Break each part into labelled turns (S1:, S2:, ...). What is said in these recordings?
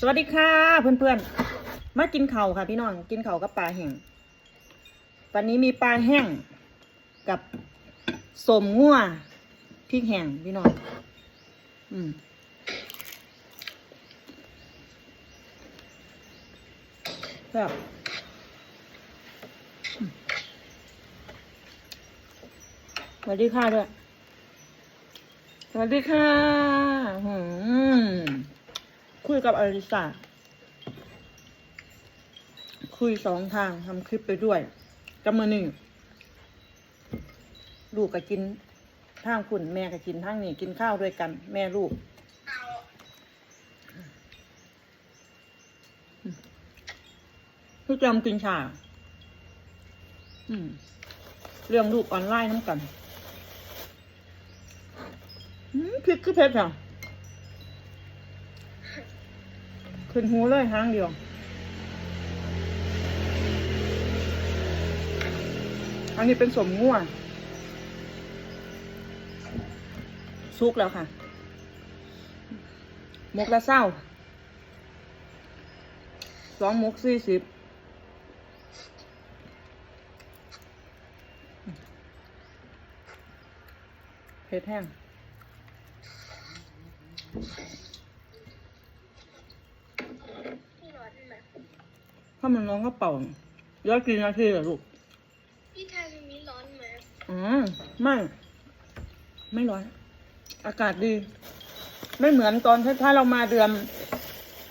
S1: สวัสดีค่ะเพื่อนๆ มากินเข่าค่ะพี่น้องกินเข่ากับปลาแห้งวันนี้มีปลาแห้งกับสมงัวพริกแห้งพี่น้องอืมแบบอืมสวัสดีค่ะด้วย สวัสดีค่ะหืม คุยกับอลิสาคุยสองทางทำคลิปไปด้วยกับมือหนึ่งลูกก็กินทางคุณแม่ก็กินทางนี้กินข้าวด้วยกัน แม่ลูกพี่จำกินชาเรื่องลูกออนไลน์น้ำกันพริกคือเผ็ดอะ ขึ้นหูเลยหางเดียวอันนี้เป็นสมง่วซุกแล้วค่ะ มกละเศร้า สองมกสี่สิบ เผ็ดแห้ง
S2: พี่ร้อนไหม
S1: ถ้ามันร้องก็เป่าเยอะกี่นาทีเหรอลูก
S2: พี่ทาซิมิร้อนไหม
S1: อ๋อไม่ ไม่ร้อน อากาศดี ไม่เหมือนตอนที่ถ้าเรามาเดือน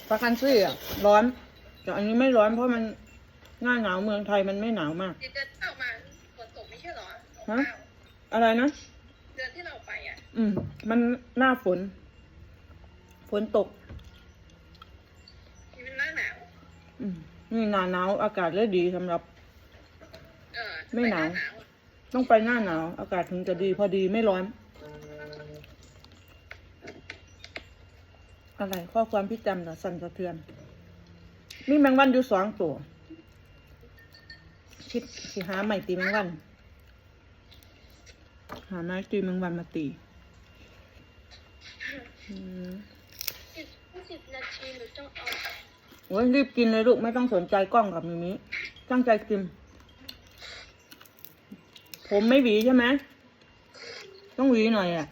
S1: ประกันซี่อะ ร้อน แต่อันนี้ไม่ร้อนเพราะมันหน้าหนาวเมืองไทยมันไม่หนาวมาก
S2: เดือนที่เรามาฝนตกไม่ใช่เหรอ
S1: ฮะอะไรนะ
S2: เดือนที่เราไปอะ
S1: อืม มันหน้าฝน ฝนตก
S2: นี่มันหน้าหนาว
S1: อืม นี่หนาหนาวอากาศเลยดีสำหรับ
S2: เออ
S1: ไม่หนาว ต้องไปหน้าหนาว อากาศถึงจะดีพอดีไม่ร้อน อะไรข้อความพิจำเหรอสั่นสะเทือน มีแมงวันอยู่สองตัวคิดสิหาใหม่ตีแมงวัน หาไม้ตีแมงวันมาตีอืม
S2: สิบสิบนาทีหนูต้องเอา
S1: โอ้ยรีบกินเลยลูกไม่ต้องสนใจกล้องกับมิมิตั้งใจกิน ผมไม่หวีใช่ไหมต้องหวีหน่อยอะ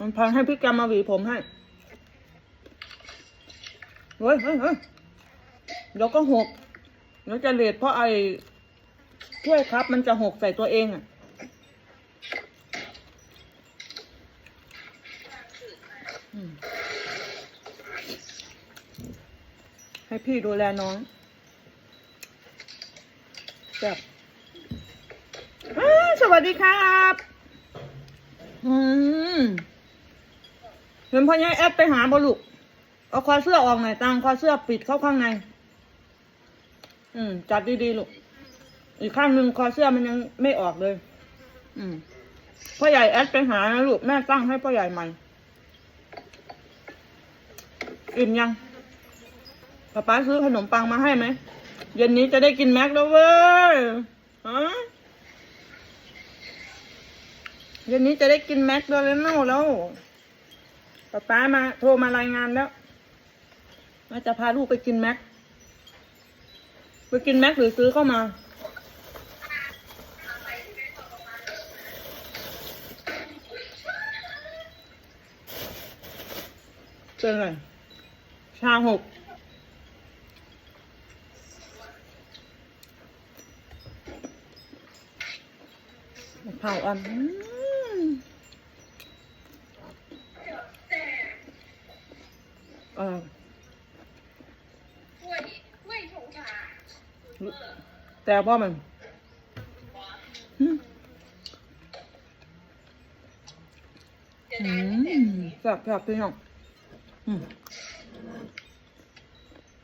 S1: มันพังให้พี่แกมมาหวีผมให้เฮ้ยเฮ้ยเฮ้ยเดี๋ยวก็หกเดี๋ยวจะเลดเพราะไอ้ถ้วยครับ มันจะหกใส่ตัวเองอะอืม ให้พี่ดูแลน้องแบบสวัสดีครับอืมเห็นพ่อใหญ่แอดไปหาบลูกเอาคอเสื้อออกหน่อยตังคอเสื้อปิดเข้าข้างใน อืม จัดดีๆลูก อีกข้างหนึ่งคอเสื้อมันยังไม่ออกเลย อืมพ่อใหญ่แอดไปหานะลูกแม่ตั้งให้พ่อใหญ่ใหม่ อิ่มยัง ป๊าป๊าซื้อขนมปังมาให้ไหม เย็นนี้จะได้กินแม็กแล้วเว้ยฮะเย็นนี้จะได้กินแม็กโดเรโน่แล้วป๊าป๊ามา โทรมารายงานแล้วว่าจะพาลูกไปกินแม็ก ไปกินแม็กหรือซื้อเข้ามาเป็นไรชาหก เผาอ่อนอืมเออก
S2: ล้วยกล้วยชงชา
S1: แต่พ่อมันอืม
S2: จะ
S1: อื
S2: ได้ไม่เสร็จ
S1: มแซ่บแซ่บพี่น้องอืม